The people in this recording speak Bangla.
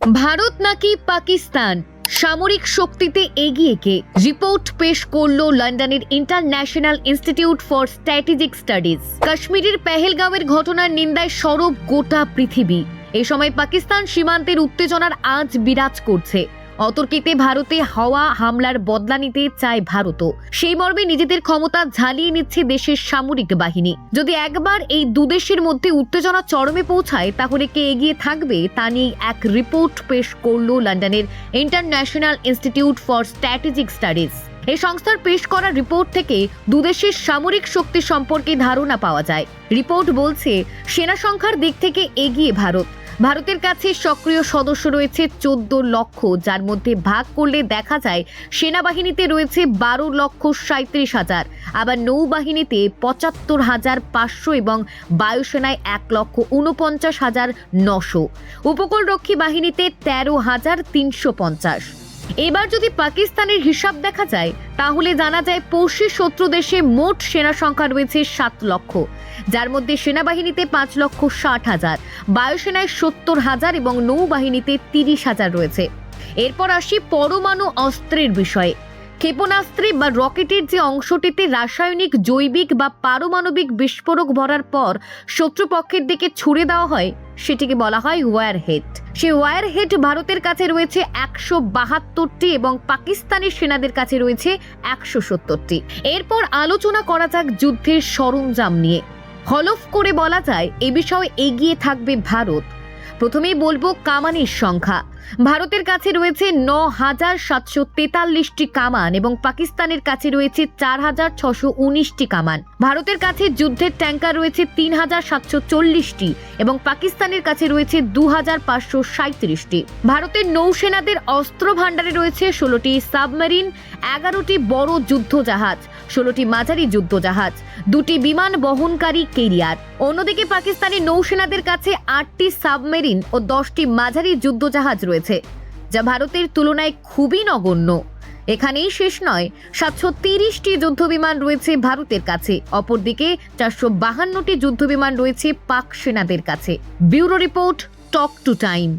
ভারত নাকি পাকিস্তান? সামরিক শক্তিতে এগিয়ে কে? রিপোর্ট পেশ করল লন্ডনের international institute for strategic studies. কাশ্মীরের পেহেলগাঁওয়ের ঘটনার নিন্দায় সরব গোটা পৃথিবী। এ সময় পাকিস্তান সীমান্তের উত্তেজনার আজ বিরাজ করছে। অতর্কিতে ভারতে হওয়া হামলার বদলা নিতে চায় ভারতও। সেই মর্মে নিজেদের ক্ষমতা ঝালিয়ে নিচ্ছে দেশের সামরিক বাহিনী। যদি একবার এই দুদেশের মধ্যে উত্তেজনা চরমে পৌঁছায়, তাহলে কে এগিয়ে থাকবে তা নিয়ে এক রিপোর্ট পেশ করল লন্ডনের international institute for strategic studies. এই সংস্থার পেশ করা রিপোর্ট থেকে দুদেশের সামরিক শক্তি সম্পর্কে ধারণা পাওয়া যায়। রিপোর্ট বলছে, সেনা সংখ্যার দিক থেকে এগিয়ে ভারত। ভারতের কাছে সক্রিয় সদস্য রয়েছে চোদ্দ লক্ষ, যার মধ্যে ভাগ করলে দেখা যায় সেনাবাহিনীতে রয়েছে বারো লক্ষ সাঁত্রিশ হাজার, আবার নৌবাহিনীতে পঁচাত্তর হাজার পাঁচশো এবং বায়ুসেনায় এক লক্ষ উনপঞ্চাশ হাজার নশো। উপকূলরক্ষী বাহিনীতে তেরো হাজার তিনশো পঞ্চাশ। এবার যদি পাকিস্তানের হিসাব দেখা যায়, তাহলে জানা যায় পড়শি শত্রু দেশে মোট সেনা সংখ্যা রয়েছে সাত লক্ষ। যার মধ্যে সেনাবাহিনীতে পাঁচ লক্ষ ষাট হাজার, বায়ুসেনায় সত্তর হাজার এবং নৌবাহিনীতে তিরিশ হাজার রয়েছে। এরপর আসি পরমাণু অস্ত্রের বিষয়ে। ক্ষেপণাস্ত্রে বা রকেটের যে অংশটিতে রাসায়নিক, জৈবিক বা পারমাণবিক বিস্ফোরক ভরার পর শত্রুপক্ষের দিকে ছুড়ে দেওয়া হয়, সেটিকে বলা হয় ওয়ার হেড সে ওয়ার হেড ভারতের কাছে রয়েছে একশো বাহাত্তরটি এবং পাকিস্তানি সেনাদের কাছে রয়েছে একশো সত্তরটি। এরপর আলোচনা করা যাক যুদ্ধের সরঞ্জাম নিয়ে। হলফ করে বলা যায়, এ বিষয়ে এগিয়ে থাকবে ভারত। প্রথমেই বলব কামানের সংখ্যা। ভারতের কাছে রয়েছে ন হাজার সাতশো তেতাল্লিশটি কামান এবং পাকিস্তানের কাছে রয়েছে চার হাজার ছশো উনিশটি কামান। ভারতের কাছে যুদ্ধের ট্যাঙ্কার রয়েছে তিন হাজার সাতশো চল্লিশটি এবং পাকিস্তানের কাছে রয়েছে দু হাজার পাঁচশো সাঁত্রিশটি ভারতের নৌসেনাদের অস্ত্র ভাণ্ডারে রয়েছে ষোলোটি সাবমেরিন, এগারোটি বড় যুদ্ধ জাহাজ ষোলোটি মাঝারি যুদ্ধ জাহাজ দুটি বিমান বহনকারী কেরিয়ার। অন্যদিকে পাকিস্তানি নৌসেনাদের কাছে আটটি সাবমেরিন ও দশটি মাঝারি যুদ্ধজাহাজ রয়েছে, যা ভারতের তুলনায় খুবই নগণ্য। এখানেই শেষ নয়, সাতশো তিরিশটি যুদ্ধবিমান রয়েছে ভারতের কাছে। অপরদিকে, চারশো বাহান্নটি যুদ্ধবিমান রয়েছে পাক সেনাদের কাছে। Bureau report, talk to time.